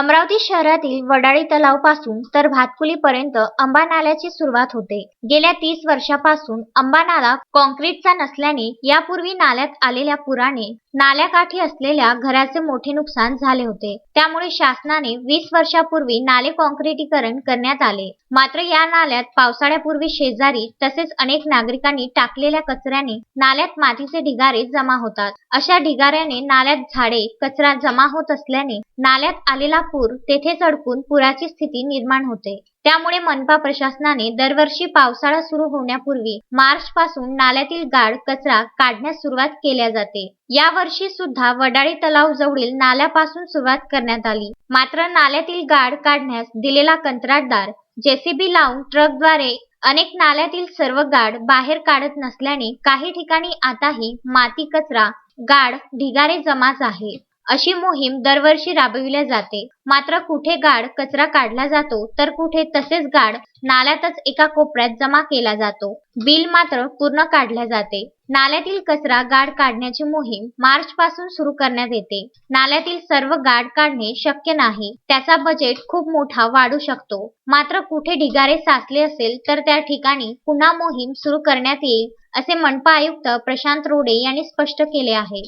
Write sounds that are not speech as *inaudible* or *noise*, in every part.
अमरावती शहरातील वडाळी तलावपासून तर भातकुलीपर्यंत अंबा नाल्याची सुरुवात होते. गेल्या तीस वर्षापासून अंबा नाला कॉन्क्रीटचा नसल्याने यापूर्वी नाल्यात आलेल्या पुराने नाल्याकाठी असलेल्या घराचे मोठे नुकसान झाले होते. त्यामुळे शासनाने वीस वर्षापूर्वी नाले कॉन्क्रिटीकरण करण्यात आले. मात्र या नाल्यात पावसाळ्यापूर्वी शेजारी तसेच अनेक नागरिकांनी टाकलेल्या कचऱ्याने नाल्यात मातीचे ढिगारे जमा होतात. अशा ढिगाऱ्याने नाल्यात झाडे कचरा जमा होत असल्याने नाल्यात आलेला पूर तेथेच अडकून पुराची स्थिती निर्माण होते. त्यामुळे मनपा प्रशासनाने दरवर्षी पावसाळा सुरू होण्यापूर्वी मार्च पासून नाल्यातील गाळ कचरा काढण्यास सुरुवात केल्या जाते. या वर्षी सुद्धा वडाळी तलाव जवळील नाल्यापासून सुरुवात करण्यात आली. मात्र नाल्यातील गाळ काढण्यास दिलेला कंत्राटदार जेसीबी लावून ट्रकद्वारे अनेक नाल्यातील सर्व गाड बाहेर काढत नसल्याने काही ठिकाणी आताही माती कचरा गाड ढिगारे जमाच आहे. अशी मोहीम दरवर्षी राबविल्या जाते. मात्र कुठे गाळ कचरा काढला जातो तर कुठे तसेच गाळ नाल्यातच एका कोपऱ्यात जमा केला जातो. बिल मात्र पूर्ण काढल्या जाते. नाल्यातील कचरा गाळ काढण्याची मोहीम मार्च पासून सुरू करण्यात येते. नाल्यातील सर्व गाळ काढणे शक्य नाही. त्याचा बजेट खूप मोठा वाढू शकतो. मात्र कुठे ढिगारे साचले असेल तर त्या ठिकाणी पुन्हा मोहीम सुरू करण्यात येईल असे मनपा आयुक्त प्रशांत रोडे यांनी स्पष्ट केले आहे.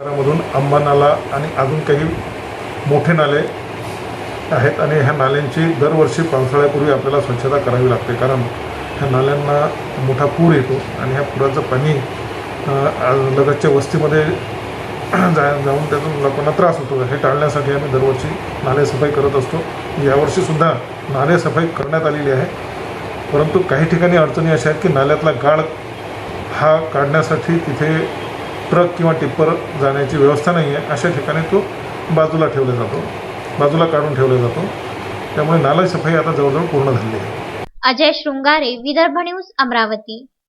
शहरामधून आंबा नाला आणि अजून काही मोठे नाले आहेत आणि ह्या नाल्यांची दरवर्षी पावसाळ्यापूर्वी आपल्याला स्वच्छता करावी लागते. कारण ह्या नाल्यांना मोठा पूर येतो आणि ह्या पुराचं पाणी लगतच्या वस्तीमध्ये *clears throat* जा जाऊन त्यातून लोकांना त्रास होतो. हे टाळण्यासाठी आम्ही दरवर्षी नाले सफाई करत असतो. यावर्षीसुद्धा नाले सफाई करण्यात आलेली आहे. परंतु काही ठिकाणी अडचणी अशा आहेत की नाल्यातला गाळ हा काढण्यासाठी तिथे ट्रक किंवा टिप्पर जाण्याची व्यवस्था नाही आहे अशा ठिकाणी तो बाजूला ठेवला जातो. बाजूला काढून ठेवला जातो. त्यामुळे नाला सफाई आता जवळजवळ पूर्ण झाली आहे. अजय शृंगारे विदर्भ न्यूज अमरावती.